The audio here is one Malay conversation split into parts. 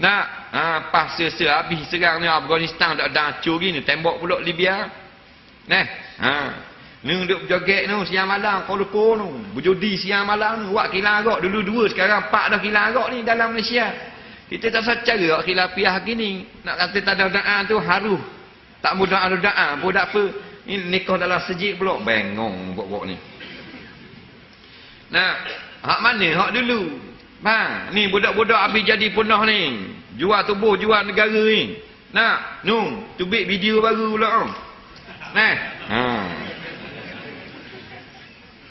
Nak ha, pas sesa habis serang ni Afghanistan dak dah hancur gini tembok pula Libya. Neh. Ha. Ni duk berjoget tu siang malam Kuala Lumpur tu. Berjudi siang malam tu. Wak kilang agak dulu dua sekarang empat dah kilang agak ni dalam Malaysia. Kita tak saja cara khilafiah gini. Nak kata tak ada doa tu harus. Tak mudah ada doa pun tak apa. Ini nikah dalam sejik pula. Bengong buat-buat ni. Nah, hak mana hak dulu? Bang, ni budak-budak habis jadi punah ni. Jual tubuh, jual negara ni. Nak, nu, tubik video baru pula. Nah. Ha.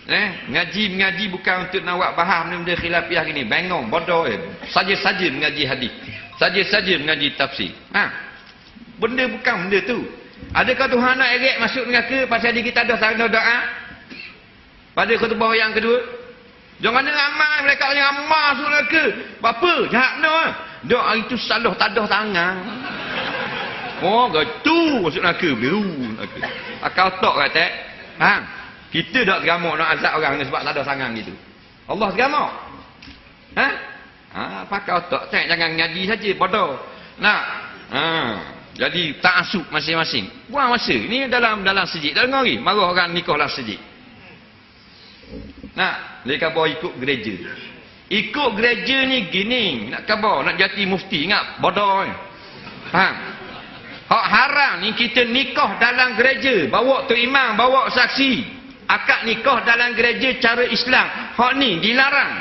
Eh, ngaji mengaji bukan untuk nak buat faham benda khilafiah gini. Bengong, bodoh eh. Saja-saja mengaji hadis. Saja-saja mengaji tafsir. Ha. Benda bukan benda tu. Adakah Tuhan nak erek masuk neraka pasal dia kita ada sarana doa? Pada khutbah yang kedua. Jangan amal mereka yang amal masuk neraka. Apa? Jahat no. Doa itu salah tak ada tangan. Oh, gitu masuk neraka. Biru neraka. Akal tak kata. Ha? Kita tak segamuk nak azab orang ni sebab tak ada sangang gitu. Allah segamuk. Ha? Ha, pakai otak. Cek, jangan ngaji saja. Bodoh. Nak. Ha. Jadi tak masing-masing. Buang masa. Ini dalam dalam sejik. Tak dengar lagi. Marah orang nikah dalam sejik. Nak. Dia kata ikut gereja. Ikut gereja ni gini. Nak khabar. Nak jadi mufti. Ingat. Bodoh. Ha. Hak haram ni kita nikah dalam gereja. Bawa tu imam. Bawa saksi akad nikah dalam gereja cara Islam. Hak ni dilarang.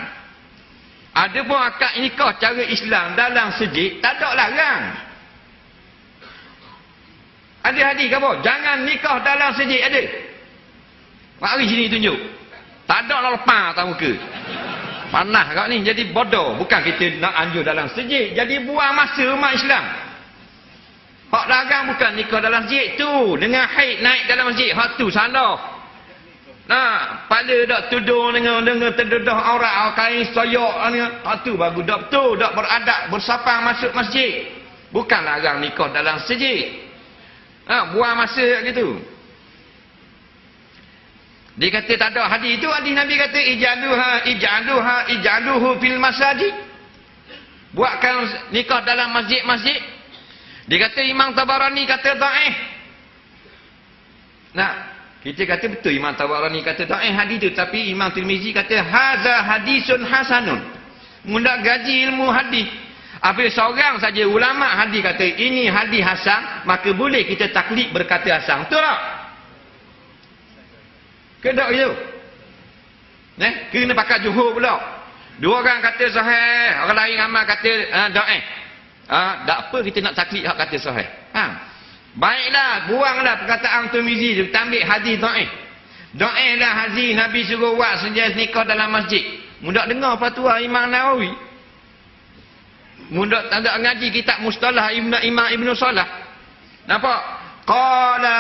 Ada pun akad nikah cara Islam dalam sejid, tak ada larang. Ada hadis ke apa? Jangan nikah dalam sejid, ada. Mari sini tunjuk. Tak ada lepas tak muka. Panah kau ni, jadi bodoh. Bukan kita nak anjur dalam sejid. Jadi buang masa umat Islam. Hak larang bukan nikah dalam masjid tu. Dengan haid naik dalam masjid. Hak tu salah. Nah, pada dak tudung dengan dengan terdedah aurat kain soyok ni, ha tu bagus dak betul, dak beradab, bersapang masuk masjid. Bukan larang nikah dalam masjid. Ha, buang masa gitu. Dia kata tak ada hadis itu, hadis Nabi kata ijaluha ijaluha ijaluhu fil masjid. Buatkan nikah dalam masjid-masjid. Dia kata Imam Tabarani kata dhaif. Nah, kita kata betul Imam Tabarani kata eh hadis tu tapi Imam Tirmizi kata haza hadisun hasanun. Munda gaji ilmu hadis. Apabila seorang saja ulama hadis kata ini hadis hasan, maka boleh kita taklid berkata hasan. Betul tak? Ke tak gitu? Eh, kena pakai juhur pula. Dua orang kata sahih, orang lain amal kata uh, daif. Ah, uh, tak apa kita nak taklid hak kata sahih. Ha. Baiklah, buanglah perkataan Tirmizi tu, ambil hadis dhaif. Dhaiflah hadis Nabi suruh buat sejak nikah dalam masjid. Mudak dengar fatwa Imam Nawawi. Mudak tak ngaji kitab Mustalah Ibn Imam Ibn Salah. Nampak? Qala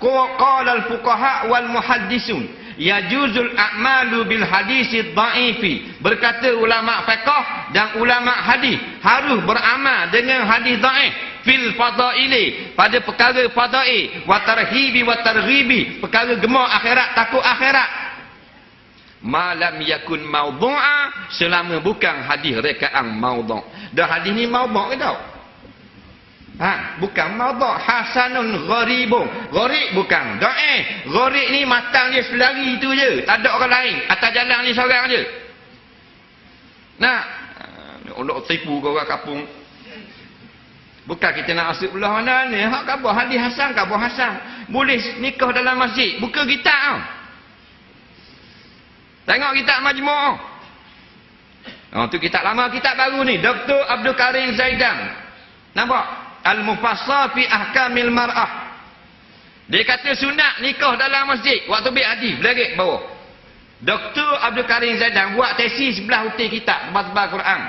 qala al-fuqaha wal muhaddisun yajuzul a'malu bil hadisi dha'ifi. Berkata ulama fiqh dan ulama hadis harus beramal dengan hadis dhaif fil fadaili pada perkara fadai wa tarhibi wa targhibi perkara gemar akhirat takut akhirat. Malam yakun maudhu'a selama bukan hadis rekaan maudhu' dah hadis ni maudhu' ke tau ha bukan maudhu' hasanun gharibun gharib bukan da'ih gharib ni matang dia selari tu je tak ada orang lain atas jalan ni seorang je nak tipu kau orang kampung Bukan kita nak asuk belah mana ni. Hak kabur hadis Hasan, kabur Hasan. Boleh nikah dalam masjid. Buka kita tau. Tengok kita majmuk. Oh, tu kitab lama, kitab baru ni. Dr. Abdul Karim Zaidan. Nampak? Al-Mufassal fi Ahkamil Mar'ah. Dia kata sunat nikah dalam masjid. Waktu bi hadis, belakik bawah. Dr. Abdul Karim Zaidan buat tesis sebelah hutih kitab. Sebab-sebab Quran.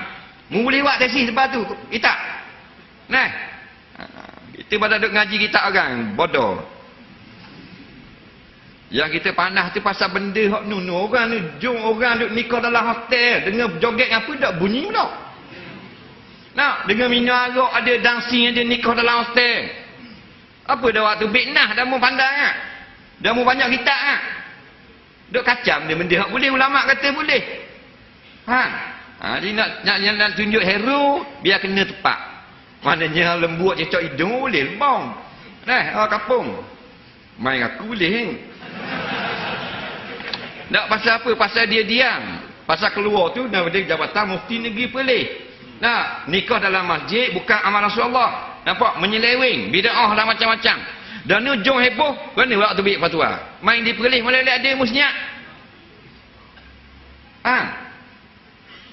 Boleh buat tesis sebelah tu. Kitab. Nah. Kita pada duk ngaji kita orang bodoh. Yang kita panah tu pasal benda hok nunu orang ni jom orang duk nikah dalam hotel dengan joget apa dak bunyi pula. Nah, dengan minum arak ada dancing ada nikah dalam hotel. Apa dah waktu bitnah dah mu pandang ah. Dah mu banyak kita ah. Duk kacam dia benda hok boleh ulama kata boleh. Ha. Ha, jadi nak, nak, nak, nak tunjuk hero, biar kena tepat. Maknanya lembut cecok hidung boleh lembong. Nah, orang kampung. Main aku boleh. Eh? Tak pasal apa? Pasal dia diam. Pasal keluar tu daripada jabatan mufti negeri Perlis. Nah, nikah dalam masjid bukan amal Rasulullah. Nampak? Menyeleweng. Bida'ah lah macam-macam. Dan ni ujung heboh. Mana waktu bilik fatwa? Main di Perlis malah ada musnyak. Ha?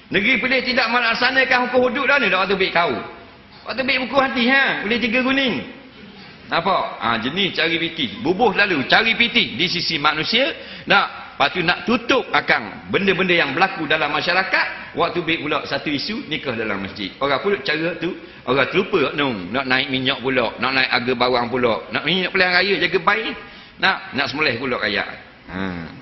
Negeri Perlis tidak melaksanakan hukum hudud dah ni dah waktu baik kau. Waktu baik buku hati ha, boleh tiga kuning. Apa? Ha, jenis cari piti. Bubuh lalu cari piti di sisi manusia. Nak, lepas tu nak tutup akan benda-benda yang berlaku dalam masyarakat. Waktu baik pula satu isu nikah dalam masjid. Orang pula cara tu, orang terlupa nung, nak naik minyak pula, nak naik harga bawang pula, nak minyak pilihan raya jaga baik. Nak nak semulih pula kaya. Ha.